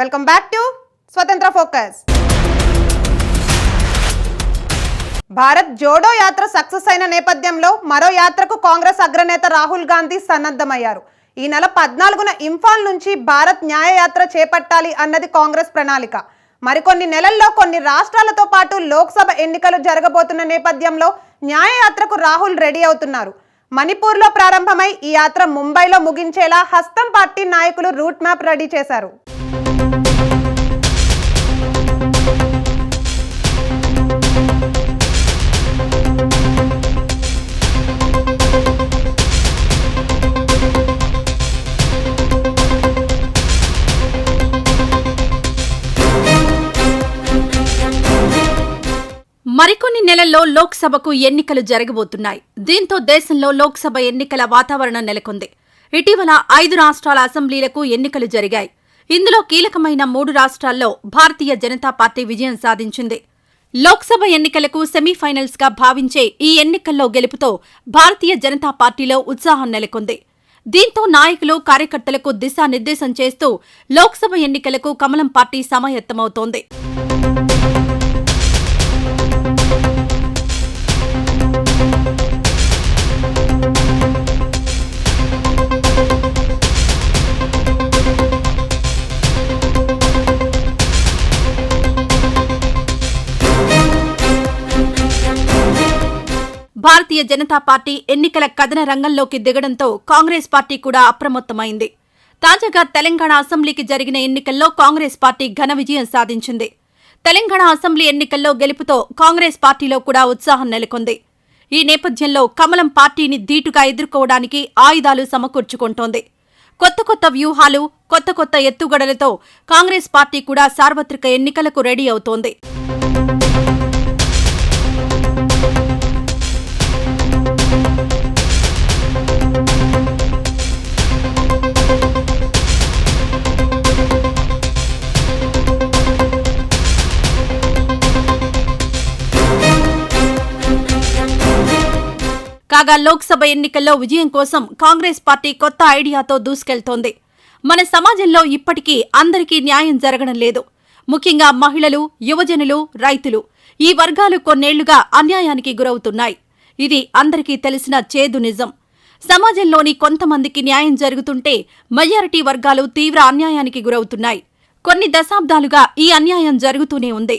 Welcome back to Swatantra focus. Bharat Jodo Yatra success అయిన నేపథ్యంలో మరో యాత్రకు కాంగ్రెస్ అగ్రనేత రాహుల్ గాంధీ సన్నద్ధమయ్యారు. ఈ నెల పద్నాలుగున ఇంఫాల్ నుంచి భారత్ న్యాయయాత్ర చేపట్టాలి అన్నది కాంగ్రెస్ ప్రణాళిక. మరికొన్ని నెలల్లో కొన్ని రాష్ట్రాలతో పాటు లోక్సభ ఎన్నికలు జరగబోతున్న నేపథ్యంలో న్యాయయాత్రకు రాహుల్ రెడీ అవుతున్నారు. మణిపూర్లో ప్రారంభమై ఈ యాత్ర ముంబైలో ముగించేలా హస్తం పార్టీ నాయకులు రూట్ మ్యాప్ రెడీ చేశారు. మరికొన్ని నెలల్లో లోక్సభకు ఎన్నికలు జరగబోతున్నాయి. దీంతో దేశంలో లోక్సభ ఎన్నికల వాతావరణం నెలకొంది. ఇటీవల ఐదు రాష్ట్రాల అసెంబ్లీలకు ఎన్నికలు జరిగాయి. ఇందులో కీలకమైన మూడు రాష్ట్రాల్లో భారతీయ జనతా పార్టీ విజయం సాధించింది. లోక్సభ ఎన్నికలకు సెమీఫైనల్స్గా భావించే ఈ ఎన్నికల్లో గెలుపుతో భారతీయ జనతా పార్టీలో ఉత్సాహం నెలకొంది. దీంతో నాయకులు కార్యకర్తలకు దిశానిర్దేశం చేస్తూ లోక్సభ ఎన్నికలకు కమలం పార్టీ సమాయత్తమవుతోంది. భారతీయ జనతా పార్టీ ఎన్నికల కథన రంగంలోకి దిగడంతో కాంగ్రెస్ పార్టీ కూడా అప్రమత్తమైంది. తాజాగా తెలంగాణ అసెంబ్లీకి జరిగిన ఎన్నికల్లో కాంగ్రెస్ పార్టీ ఘన విజయం సాధించింది. తెలంగాణ అసెంబ్లీ ఎన్నికల్లో గెలుపుతో కాంగ్రెస్ పార్టీలో కూడా ఉత్సాహం నెలకొంది. ఈ నేపథ్యంలో కమలం పార్టీని ధీటుగా ఎదుర్కోవడానికి ఆయుధాలు సమకూర్చుకుంటోంది. కొత్త కొత్త వ్యూహాలు కొత్త కొత్త ఎత్తుగడలతో కాంగ్రెస్ పార్టీ కూడా సార్వత్రిక ఎన్నికలకు రెడీ అవుతోంది. కాగా లోక్సభ ఎన్నికల్లో విజయం కోసం కాంగ్రెస్ పార్టీ కొత్త ఐడియాతో దూసుకెళ్తోంది. మన సమాజంలో ఇప్పటికీ అందరికీ న్యాయం జరగడం లేదు. ముఖ్యంగా మహిళలు యువజనులు రైతులు ఈ వర్గాలు కొన్నేళ్ళుగా అన్యాయానికి గురవుతున్నాయి. ఇది అందరికీ తెలిసిన చేదు నిజం. సమాజంలోని కొంతమందికి న్యాయం జరుగుతుంటే మెజారిటీ వర్గాలు తీవ్ర అన్యాయానికి గురవుతున్నాయి. కొన్ని దశాబ్దాలుగా ఈ అన్యాయం జరుగుతూనే ఉంది.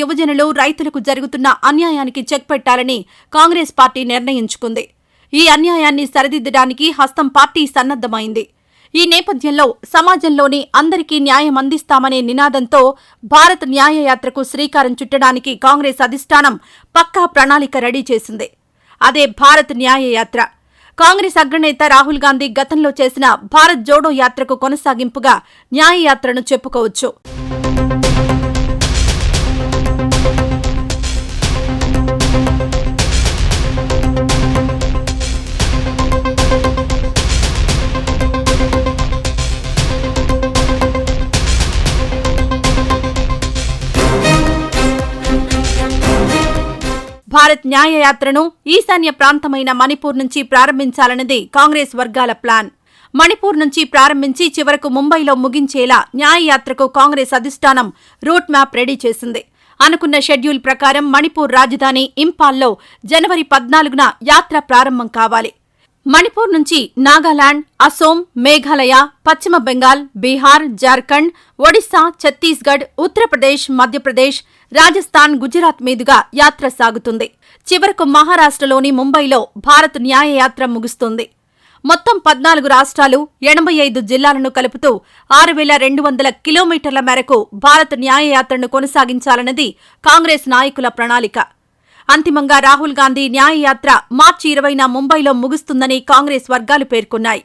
యువజనులు రైతులకు జరుగుతున్న అన్యాయానికి చెక్ పెట్టాలని కాంగ్రెస్ పార్టీ నిర్ణయించుకుంది. ఈ అన్యాయాన్ని సరిదిద్దడానికి హస్తం పార్టీ సన్నద్దమైంది ఈ నేపథ్యంలో సమాజంలోని అందరికీ న్యాయం అందిస్తామనే నినాదంతో భారత్ న్యాయయాత్రకు శ్రీకారం చుట్టడానికి కాంగ్రెస్ అధిష్టానం పక్కా ప్రణాళిక రెడీ చేసింది. అదే భారత్ న్యాయయాత్ర. కాంగ్రెస్ అగ్రనేత రాహుల్ గాంధీ గతంలో చేసిన భారత్ జోడో యాత్రకు కొనసాగింపుగా న్యాయయాత్రను చెప్పుకోవచ్చు. న్యాయయాత్రను ఈశాన్య ప్రాంతమైన మణిపూర్ నుంచి ప్రారంభించాలన్నది కాంగ్రెస్ వర్గాల ప్లాన్. మణిపూర్ నుంచి ప్రారంభించి చివరకు ముంబైలో ముగించేలా న్యాయయాత్రకు కాంగ్రెస్ అధిష్టానం రూట్ మ్యాప్ రెడీ చేసింది. అనుకున్న షెడ్యూల్ ప్రకారం మణిపూర్ రాజధాని ఇంపాల్లో జనవరి పద్నాలుగున యాత్ర ప్రారంభం కావాలి. మణిపూర్ నుంచి నాగాలాండ్ అసోం మేఘాలయ పశ్చిమ బెంగాల్ బీహార్ జార్ఖండ్ ఒడిశా ఛత్తీస్గఢ్ ఉత్తరప్రదేశ్ మధ్యప్రదేశ్ రాజస్థాన్ గుజరాత్ మీదుగా యాత్ర సాగుతుంది. చివరకు మహారాష్ట్రలోని ముంబైలో భారత్ న్యాయయాత్ర ముగుస్తుంది. మొత్తం పద్నాలుగు రాష్ట్రాలు ఎనభై ఐదు జిల్లాలను కలుపుతూ ఆరు వేల రెండు వందల కిలోమీటర్ల మేరకు భారత్ న్యాయయాత్రను కొనసాగించాలన్నది కాంగ్రెస్ నాయకుల ప్రణాళిక. అంతిమంగా రాహుల్ గాంధీ న్యాయయాత్ర మార్చి ఇరవైన ముంబైలో ముగుస్తుందని కాంగ్రెస్ వర్గాలు పేర్కొన్నాయి.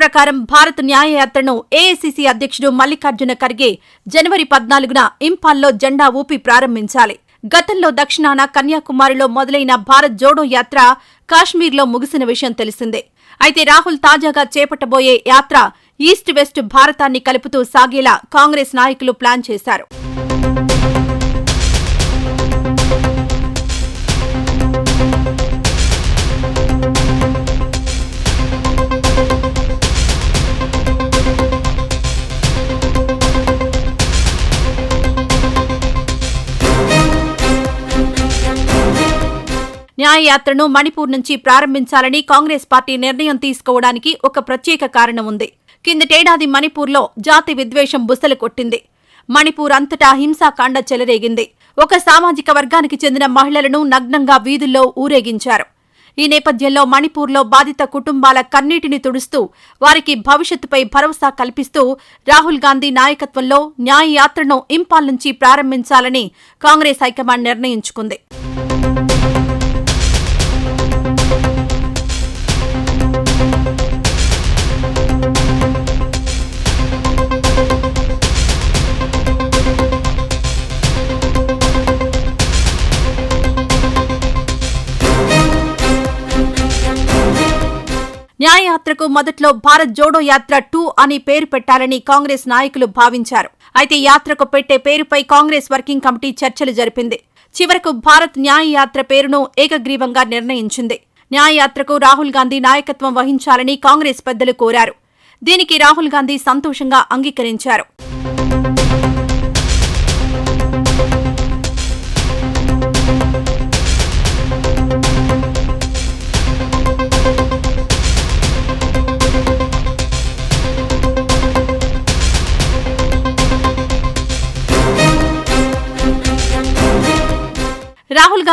ప్రకారం భారత్ న్యాయయాత్రను ఏఐసిసి అధ్యక్షుడు మల్లికార్జున ఖర్గే జనవరి పద్నాలుగున ఇంపాల్లో జెండా ఊపి ప్రారంభించాలి. గతంలో దక్షిణాన కన్యాకుమారిలో మొదలైన భారత్ జోడో యాత్ర కాశ్మీర్లో ముగిసిన విషయం తెలిసిందే. అయితే రాహుల్ తాజాగా చేపట్టబోయే యాత్ర ఈస్ట్ వెస్ట్ భారతాన్ని కలుపుతూ సాగేలా కాంగ్రెస్ నాయకులు ప్లాన్ చేశారు. న్యాయయాత్రను మణిపూర్ నుంచి ప్రారంభించాలని కాంగ్రెస్ పార్టీ నిర్ణయం తీసుకోవడానికి ఒక ప్రత్యేక కారణం ఉంది. కిందటేడాది మణిపూర్లో జాతి విద్వేషం బుసలు కొట్టింది. మణిపూర్ అంతటా హింసాకాండ చెలరేగింది. ఒక సామాజిక వర్గానికి చెందిన మహిళలను నగ్నంగా వీధుల్లో ఊరేగించారు. ఈ నేపథ్యంలో మణిపూర్లో బాధిత కుటుంబాల కన్నీటిని తుడుస్తూ వారికి భవిష్యత్తుపై భరోసా కల్పిస్తూ రాహుల్ గాంధీ నాయకత్వంలో న్యాయయాత్రను ఇంపాల్ నుంచి ప్రారంభించాలని కాంగ్రెస్ హైకమాండ్ నిర్ణయించుకుంది. న్యాయయాత్రకు మొదట్లో భారత్ జోడో యాత్ర టూ అని పేరు పెట్టాలని కాంగ్రెస్ నాయకులు భావించారు. అయితే యాత్రకు పెట్టే పేరుపై కాంగ్రెస్ వర్కింగ్ కమిటీ చర్చలు జరిపింది. చివరకు భారత్ న్యాయయాత్ర పేరును ఏకగ్రీవంగా నిర్ణయించింది. న్యాయయాత్రకు రాహుల్ గాంధీ నాయకత్వం వహించాలని కాంగ్రెస్ పెద్దలు కోరారు. దీనికి రాహుల్ గాంధీ సంతోషంగా అంగీకరించారు.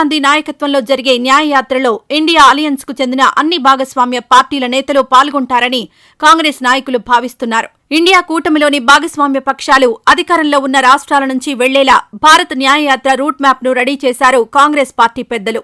గాంధీ నాయకత్వంలో జరిగే న్యాయయాత్రలో ఇండియా అలయన్స్కు చెందిన అన్ని భాగస్వామ్య పార్టీల నేతలు పాల్గొంటారని కాంగ్రెస్ నాయకులు భావిస్తున్నారు. ఇండియా కూటమిలోని భాగస్వామ్య పక్షాలు అధికారంలో ఉన్న రాష్ట్రాల నుంచి వెళ్ళేలా భారత్ న్యాయయాత్ర రూట్ మ్యాప్ను రెడీ చేశారు కాంగ్రెస్ పార్టీ పెద్దలు.